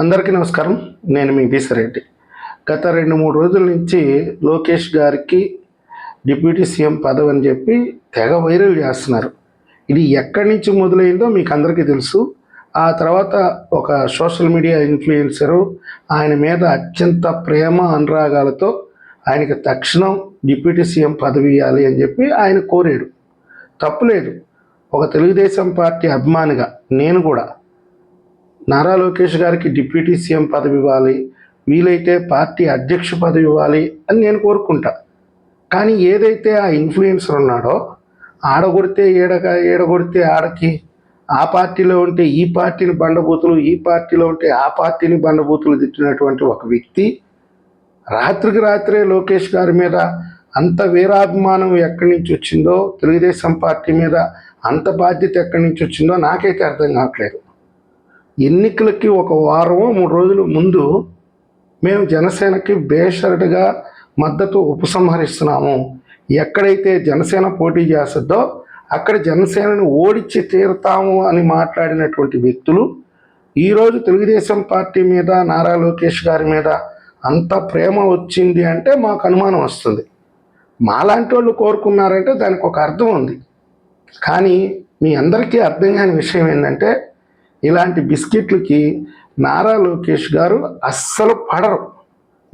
అందరికీ నమస్కారం. నేను మీ బీసరెడ్డి గత రెండు మూడు రోజుల నుంచి లోకేష్ గారికి డిప్యూటీ సీఎం పదవి అని చెప్పి తెగ వైరల్ చేస్తున్నారు. ఇది ఎక్కడి నుంచి మొదలైందో మీకు అందరికీ తెలుసు. ఆ తర్వాత ఒక సోషల్ మీడియా ఇన్ఫ్లుయెన్సరు ఆయన మీద అత్యంత ప్రేమ అనురాగాలతో ఆయనకి తక్షణం డిప్యూటీ సీఎం పదవి ఇవ్వాలి అని చెప్పి ఆయన కోరాడు. తప్పులేదు. ఒక తెలుగుదేశం పార్టీ అభిమానిగా నేను కూడా నారా లోకేష్ గారికి డిప్యూటీ సీఎం పదవి ఇవ్వాలి వీలైతే పార్టీ అధ్యక్ష పదవి ఇవ్వాలి అని నేను కోరుకుంటా. కానీ ఏదైతే ఆ ఇన్ఫ్లుయెన్సర్ ఉన్నాడో ఆడగొడితే ఏడగా ఏడగొడితే ఆడకి ఆ పార్టీలో ఉంటే ఈ పార్టీని బండబూతులు ఈ పార్టీలో ఉంటే ఆ పార్టీని బండబూతులు తిట్టినటువంటి ఒక వ్యక్తి రాత్రికి రాత్రే లోకేష్ గారి మీద అంత వీరాభిమానం ఎక్కడి నుంచి వచ్చిందో తెలుగుదేశం పార్టీ మీద అంత బాధ్యత ఎక్కడి నుంచి వచ్చిందో నాకైతే అర్థం కావట్లేదు. ఎన్నికలకి ఒక వారం మూడు రోజుల ముందు మేము జనసేనకి బేషరటుగా మద్దతు ఉపసంహరిస్తున్నాము. ఎక్కడైతే జనసేన పోటీ చేస్తుందో అక్కడ జనసేనని ఓడించి తీరుతాము అని మాట్లాడినటువంటి వ్యక్తులు ఈరోజు తెలుగుదేశం పార్టీ మీద నారా లోకేష్ గారి మీద అంత ప్రేమ వచ్చింది అంటే మాకు అనుమానం వస్తుంది. మాలాంటి వాళ్ళు కోరుకున్నారంటే దానికి ఒక అర్థం ఉంది. కానీ మీ అందరికీ అర్థం కాని విషయం ఏంటంటే ఇలాంటి బిస్కెట్లకి నారా లోకేష్ గారు అస్సలు పడరు.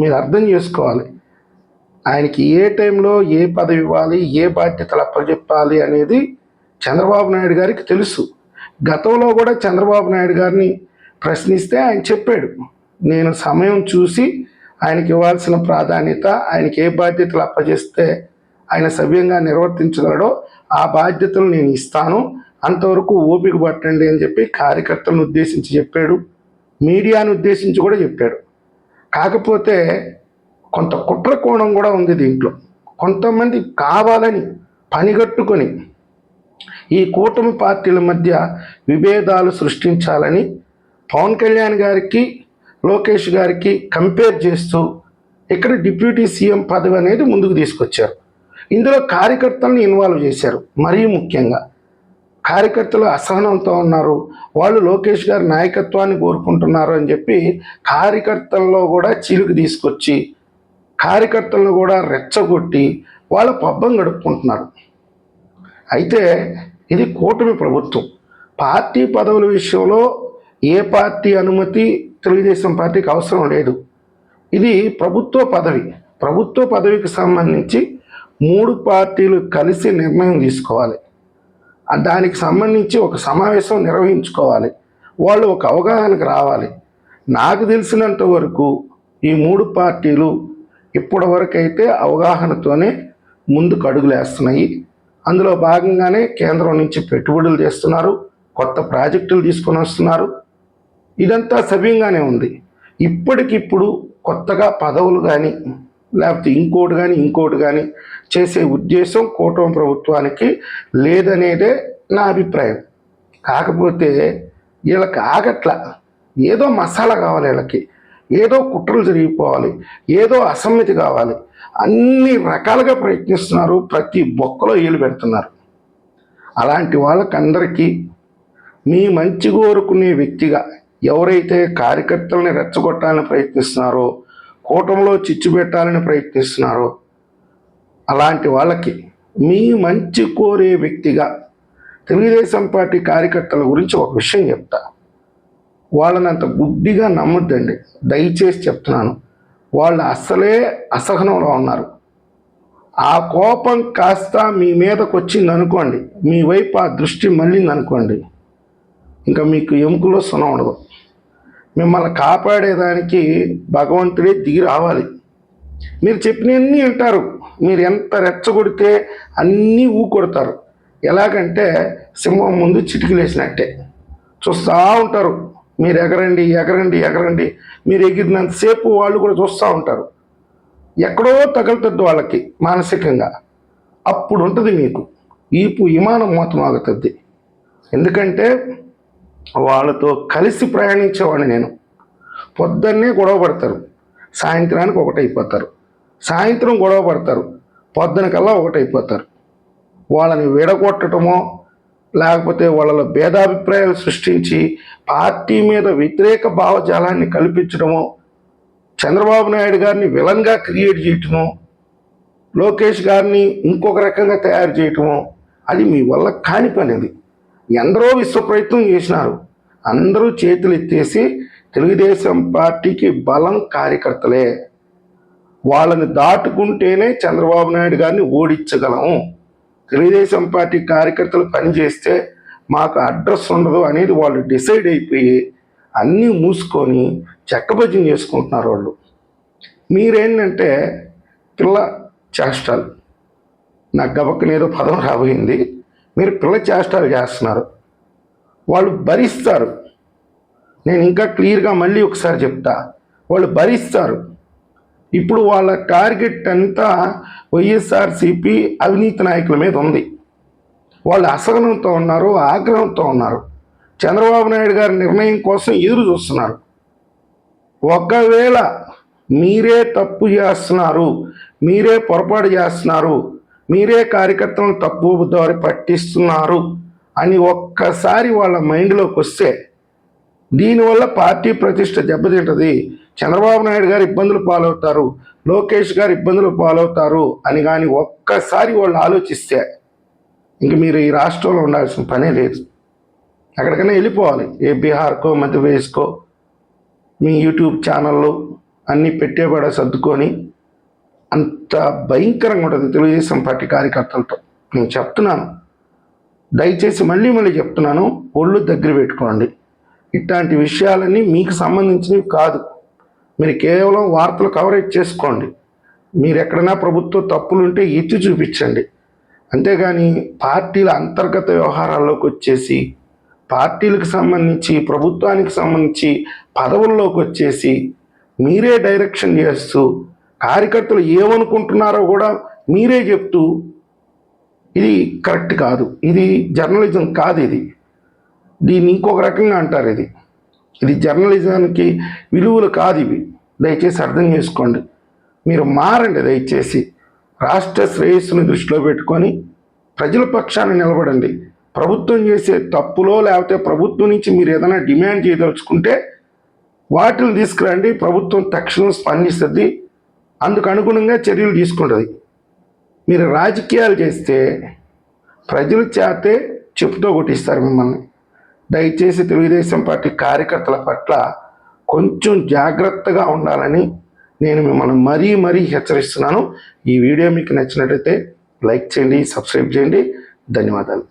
మీరు అర్థం చేసుకోవాలి. ఆయనకి ఏ టైంలో ఏ పదవి ఇవ్వాలి ఏ బాధ్యతలు అప్పచెప్పాలి అనేది చంద్రబాబు నాయుడు గారికి తెలుసు. గతంలో కూడా చంద్రబాబు నాయుడు గారిని ప్రశ్నిస్తే ఆయన చెప్పాడు. నేను సమయం చూసి ఆయనకి ఇవ్వాల్సిన ప్రాధాన్యత ఆయనకి ఏ బాధ్యతలు అప్పజేస్తే ఆయన సవ్యంగా నిర్వర్తించగలడో ఆ బాధ్యతలు నేను ఇస్తాను. అంతవరకు ఓపిక పట్టండి అని చెప్పి కార్యకర్తలను ఉద్దేశించి చెప్పాడు. మీడియాను ఉద్దేశించి కూడా చెప్పాడు. కాకపోతే కొంత కుట్ర కోణం కూడా ఉంది దీంట్లో. కొంతమంది కావాలని పనిగట్టుకొని ఈ కూటమి పార్టీల మధ్య విభేదాలు సృష్టించాలని పవన్ కళ్యాణ్ గారికి లోకేష్ గారికి కంపేర్ చేస్తూ ఇక్కడ డిప్యూటీ సీఎం పదవి అనేది ముందుకు తీసుకొచ్చారు. ఇందులో కార్యకర్తలను ఇన్వాల్వ్ చేశారు మరీ ముఖ్యంగా. కార్యకర్తలు అసహనంతో ఉన్నారు. వాళ్ళు లోకేష్ గారి నాయకత్వాన్ని కోరుకుంటున్నారు అని చెప్పి కార్యకర్తల్లో కూడా చిలుకు తీసుకొచ్చి కార్యకర్తలను కూడా రెచ్చగొట్టి వాళ్ళ పబ్బం గడుపుకుంటున్నారు. అయితే ఇది కూటమి ప్రభుత్వం. పార్టీ పదవుల విషయంలో ఏ పార్టీ అనుమతి తెలుగుదేశం పార్టీకి అవసరం లేదు. ఇది ప్రభుత్వ పదవి. ప్రభుత్వ పదవికి సంబంధించి మూడు పార్టీలు కలిసి నిర్ణయం తీసుకోవాలి. దానికి సంబంధించి ఒక సమావేశం నిర్వహించుకోవాలి. వాళ్ళు ఒక అవగాహనకు రావాలి. నాకు తెలిసినంత వరకు ఈ మూడు పార్టీలు ఇప్పటి వరకు అయితే అవగాహనతోనే ముందుకు అడుగులేస్తున్నాయి. అందులో భాగంగానే కేంద్రం నుంచి పెట్టుబడులు చేస్తున్నారు కొత్త ప్రాజెక్టులు తీసుకొని వస్తున్నారు. ఇదంతా సవ్యంగానే ఉంది. ఇప్పటికిప్పుడు కొత్తగా పదవులు కానీ లేకపోతే ఇంకోటి కానీ ఇంకోటి కానీ చేసే ఉద్దేశం కూటమి ప్రభుత్వానికి లేదనేదే నా అభిప్రాయం. కాకపోతే వీళ్ళకి ఆగట్ల. ఏదో మసాలా కావాలి వీళ్ళకి. ఏదో కుట్రలు జరిగిపోవాలి. ఏదో అసమ్మతి కావాలి. అన్ని రకాలుగా ప్రయత్నిస్తున్నారు. ప్రతి బొక్కలో ఏలు పెడుతున్నారు. అలాంటి వాళ్ళకందరికీ మీ మంచి కోరుకునే వ్యక్తిగా ఎవరైతే కార్యకర్తల్ని రెచ్చగొట్టాలని ప్రయత్నిస్తున్నారో కూటంలో చిచ్చు పెట్టాలని ప్రయత్నిస్తున్నారో అలాంటి వాళ్ళకి మీ మంచి కోరే వ్యక్తిగా తెలుగుదేశం పార్టీ కార్యకర్తల గురించి ఒక విషయం చెప్తా. వాళ్ళని అంత గుడ్డిగా నమ్మొద్దండి. దయచేసి చెప్తున్నాను. వాళ్ళు అస్సలే అసహనంలో ఉన్నారు. ఆ కోపం కాస్త మీ మీదకు వచ్చింది అనుకోండి మీ వైపు ఆ దృష్టి మళ్ళింది అనుకోండి ఇంకా మీకు ఎముకలో సున ఉండదు. మిమ్మల్ని కాపాడేదానికి భగవంతుడే దిగి రావాలి. మీరు చెప్పినన్నీ వింటారు. మీరు ఎంత రెచ్చగొడితే అన్నీ ఊకొడతారు. ఎలాగంటే సింహం ముందు చిటికలేసినట్టే చూస్తూ ఉంటారు. మీరు ఎగరండి ఎగరండి ఎగరండి. మీరు ఎగిరినంతసేపు వాళ్ళు కూడా చూస్తూ ఉంటారు. ఎక్కడో తగులుతుంది వాళ్ళకి మానసికంగా. అప్పుడు ఉంటుంది మీకు. ఈపు విమానం మొత్తం ఆగుతుంది. ఎందుకంటే వాళ్ళతో కలిసి ప్రయాణించేవాడిని నేను. పొద్దున్నే గొడవ పడతారు. సాయంత్రానికి ఒకటైపోతారు. సాయంత్రం గొడవ పడతారు. పొద్దున కల్లా ఒకటైపోతారు. వాళ్ళని విడగొట్టడమో లేకపోతే వాళ్ళలో భేదాభిప్రాయాలు సృష్టించి పార్టీ మీద వ్యతిరేక భావజాలాన్ని కల్పించడమో చంద్రబాబు నాయుడు గారిని విలన్గా క్రియేట్ చేయటమో లోకేష్ గారిని ఇంకొక రకంగా తయారు చేయటమో అది మీ వల్ల కాని పని అది. ఎందరో విశ్వ ప్రయత్నం చేసినారు. అందరూ చేతులు ఎత్తేసి తెలుగుదేశం పార్టీకి బలం కార్యకర్తలే. వాళ్ళని దాటుకుంటేనే చంద్రబాబు నాయుడు గారిని ఓడించగలము తెలుగుదేశం పార్టీ కార్యకర్తలు పనిచేస్తే మాకు అడ్రస్ ఉండదు అనేది వాళ్ళు డిసైడ్ అయిపోయి అన్నీ మూసుకొని చెక్కభజన చేసుకుంటున్నారు వాళ్ళు. మీరేంటంటే పిల్ల చేష్టాలు. నాకు గబక్కనేదో పదం రాబోయింది. మీరు పిల్ల చేష్టాలు చేస్తున్నారు. వాళ్ళు భరిస్తారు. నేను ఇంకా క్లియర్గా మళ్ళీ ఒకసారి చెప్తా. వాళ్ళు భరిస్తారు. ఇప్పుడు వాళ్ళ టార్గెట్ అంతా వైఎస్ఆర్సిపి అవినీతి నాయకుల మీద ఉంది. వాళ్ళు అసహనంతో ఉన్నారు ఆగ్రహంతో ఉన్నారు. చంద్రబాబు నాయుడు గారి నిర్ణయం కోసం ఎదురు చూస్తున్నారు. ఒకవేళ మీరే తప్పు చేస్తున్నారు మీరే పొరపాటు చేస్తున్నారు మీరే కార్యకర్తలను తప్పు దారి పట్టిస్తున్నారు అని ఒక్కసారి వాళ్ళ మైండ్లోకి వస్తే దీనివల్ల పార్టీ ప్రతిష్ట దెబ్బతింటది చంద్రబాబు నాయుడు గారు ఇబ్బందులు పాలవుతారు లోకేష్ గారు ఇబ్బందులు పాలవుతారు అని కానీ ఒక్కసారి వాళ్ళు ఆలోచిస్తే ఇంక మీరు ఈ రాష్ట్రంలో ఉండాల్సిన పనే లేదు. ఎక్కడికైనా వెళ్ళిపోవాలి. ఏ బీహార్కో మధ్యప్రదేశ్కో మీ యూట్యూబ్ ఛానళ్ళు అన్నీ పెట్టేబడ సర్దుకొని అంత భయంకరంగా ఉంటుంది తెలుగుదేశం పార్టీ కార్యకర్తలతో. నేను చెప్తున్నాను. దయచేసి మళ్ళీ మళ్ళీ చెప్తున్నాను. ఒళ్ళు దగ్గర పెట్టుకోండి. ఇట్లాంటి విషయాలన్నీ మీకు సంబంధించినవి కాదు. మీరు కేవలం వార్తలు కవరేజ్ చేసుకోండి. మీరు ఎక్కడైనా ప్రభుత్వ తప్పులు ఉంటే ఎత్తి చూపించండి. అంతేగాని పార్టీల అంతర్గత వ్యవహారాల్లోకి వచ్చేసి పార్టీలకు సంబంధించి ప్రభుత్వానికి సంబంధించి పదవుల్లోకి వచ్చేసి మీరే డైరెక్షన్ చేస్తూ కార్యకర్తలు ఏమనుకుంటున్నారో కూడా మీరే చెప్తూ ఇది కరెక్ట్ కాదు. ఇది జర్నలిజం కాదు ఇది. దీన్ని ఇంకొక రకంగా అంటారు ఇది. ఇది జర్నలిజానికి విలువలు కాదు ఇవి. దయచేసి అర్థం చేసుకోండి. మీరు మారండి దయచేసి. రాష్ట్ర శ్రేయస్సును దృష్టిలో పెట్టుకొని ప్రజల పక్షాన నిలబడండి. ప్రభుత్వం చేసే తప్పులో లేకపోతే ప్రభుత్వం నుంచి మీరు ఏదైనా డిమాండ్ చేయదలుచుకుంటే వాటిని తీసుకురండి. ప్రభుత్వం తక్షణం స్పందిస్తుంది. అందుకు అనుగుణంగా చర్యలు తీసుకుంటుంది. మీరు రాజకీయాలు చేస్తే ప్రజల చేతే చెప్పుతో కొట్టిస్తారు మిమ్మల్ని. దయచేసి తెలుగుదేశం పార్టీ కార్యకర్తల పట్ల కొంచెం జాగ్రత్తగా ఉండాలని నేను మిమ్మల్ని మరీ మరీ హెచ్చరిస్తున్నాను. ఈ వీడియో మీకు నచ్చినట్లయితే లైక్ చేయండి సబ్స్క్రైబ్ చేయండి. ధన్యవాదాలు.